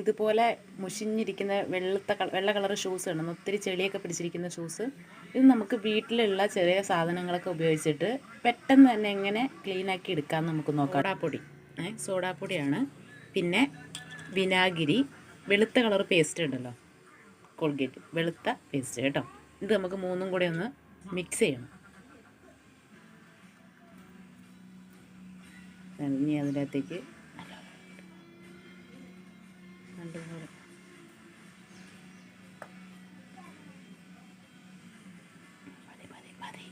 ഇതുപോലെ മുഷിഞ്ഞിരിക്കുന്ന വെളുത്ത വെള്ള കളർ ഷൂസ് കാണുന്നു ഒത്തിരി ചെളിയൊക്കെ പിടിച്ചിരിക്കുന്ന ഷൂസ് ഇത് നമുക്ക് വീട്ടിലുള്ള ചെറിയ സാധനങ്ങളൊക്കെ ഉപയോഗിച്ചിട്ട് പെട്ടെന്ന് തന്നെ എങ്ങനെ ക്ലീനാക്കി എടുക്കാമെന്ന് നമുക്ക് നോക്കാം. സോഡാപ്പൊടി. സോഡാപ്പൊടിയാണ്. പിന്നെ വിനാഗിരി വെളുത്ത കളർ പേസ്റ്റ് ഉണ്ടല്ലോ. കോൾഗേറ്റ്. വെളുത്ത പേസ്റ്റ് കേട്ടോ. ഇത് നമുക്ക് മൂന്നും കൂടെ ഒന്ന് മിക്സ് ചെയ്യണം. ഇനി അതിന്റെ അകത്തേക്ക് കൂടെ മതി മതി മതി.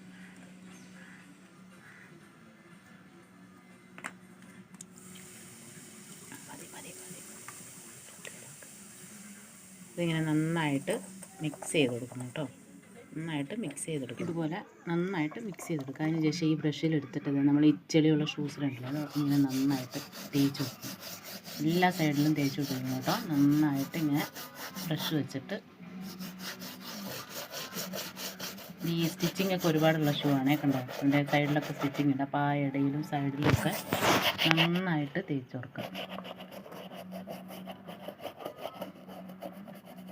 മതി മതി മതി. ഇതിങ്ങനെ നന്നായിട്ട് മിക്സ് ചെയ്ത് കൊടുക്കണം കേട്ടോ. നന്നായിട്ട് മിക്സ് ചെയ്ത് കൊടുക്കും ഇതുപോലെ നന്നായിട്ട് മിക്സ് ചെയ്ത് കൊടുക്കുക അതിന് ശേഷം ഈ ബ്രഷിൽ എടുത്തിട്ട് നമ്മൾ ഇച്ചളിയുള്ള ഷൂസിലുണ്ടല്ലോ അത് ഇങ്ങനെ നന്നായിട്ട് തേച്ച് കൊടുക്കണം. എല്ലാ സൈഡിലും തേച്ച് കൊടുക്കണം കേട്ടോ. നന്നായിട്ട് ഇങ്ങനെ ബ്രഷ് വെച്ചിട്ട്. ഈ സ്റ്റിച്ചിങ് ഒക്കെ ഒരുപാടുള്ള ഷൂ ആണേ കണ്ടോ? എന്റെ സൈഡിലൊക്കെ സ്റ്റിച്ചിങ് ഉണ്ട്. അപ്പോൾ ആ ഇടയിലും സൈഡിലൊക്കെ നന്നായിട്ട് തേച്ച് കൊടുക്കുക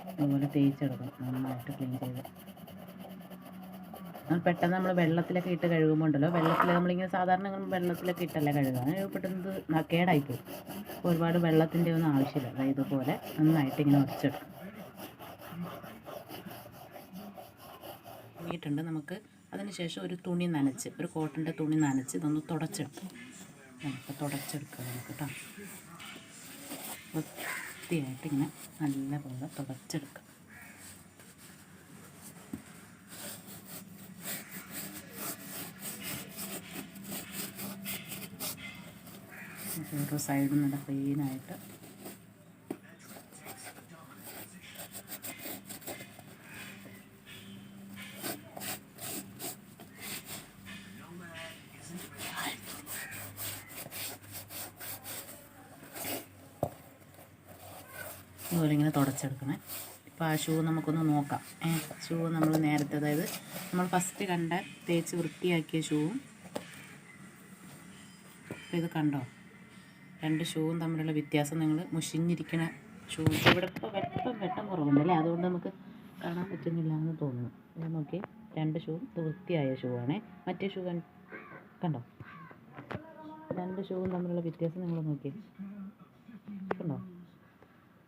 അതുപോലെ തേച്ചെടുക്കണം നന്നായിട്ട് ക്ലീൻ ചെയ്ത്. പെട്ടെന്ന് നമ്മൾ വെള്ളത്തിലൊക്കെ ഇട്ട് കഴുകുമ്പോൾ ഉണ്ടല്ലോ വെള്ളത്തിൽ നമ്മളിങ്ങനെ സാധാരണ വെള്ളത്തിലൊക്കെ ഇട്ടല്ല കഴുകുക. പെട്ടെന്ന് ന- കേടായിപ്പോയി ഒരുപാട് വെള്ളത്തിന്റെ ഒന്നും ആവശ്യമില്ല. അതായത് ഇതുപോലെ നന്നായിട്ട് ഇങ്ങനെ ഉടച്ചെടുക്കും ഇറങ്ങിയിട്ടുണ്ട് നമുക്ക് അതിനുശേഷം ഒരു തുണി നനച്ച് ഒരു കോട്ടന്റെ തുണി നനച്ച് ഇതൊന്ന് തുടച്ചെടുക്കും. നമുക്ക് തുടച്ചെടുക്കാം നമുക്ക് കേട്ടോ. വൃത്തിയായിട്ട് ഇങ്ങനെ നല്ലപോലെ തുടച്ചെടുക്കാം. ഓരോ സൈഡും നല്ല ക്ലീനായിട്ട് ഇങ്ങനെ തുടച്ചെടുക്കണേ. ഇപ്പോൾ ആ ഷൂ നമുക്കൊന്ന് നോക്കാം. ഏ ഷൂ നമ്മൾ നേരത്തെ അതായത് നമ്മൾ ഫസ്റ്റ് കണ്ട തേച്ച് വൃത്തിയാക്കിയ ഷൂവും. ഇത് കണ്ടോ? രണ്ട് ഷൂവും തമ്മിലുള്ള വ്യത്യാസം നിങ്ങൾ മുഷിഞ്ഞിരിക്കുന്ന ഷൂ. ഇവിടെ ഇപ്പോൾ വെട്ടം വെട്ടം കുറവുണ്ട് അല്ലേ? അതുകൊണ്ട് നമുക്ക് കാണാൻ പറ്റുന്നില്ല എന്ന് തോന്നുന്നു. നോക്കി രണ്ട് ഷൂ വൃത്തിയായ ഷൂ ആണേ. മറ്റേ ഷൂ കണ്ടോ? രണ്ട് ഷൂവും തമ്മിലുള്ള വ്യത്യാസം നിങ്ങൾ നോക്കി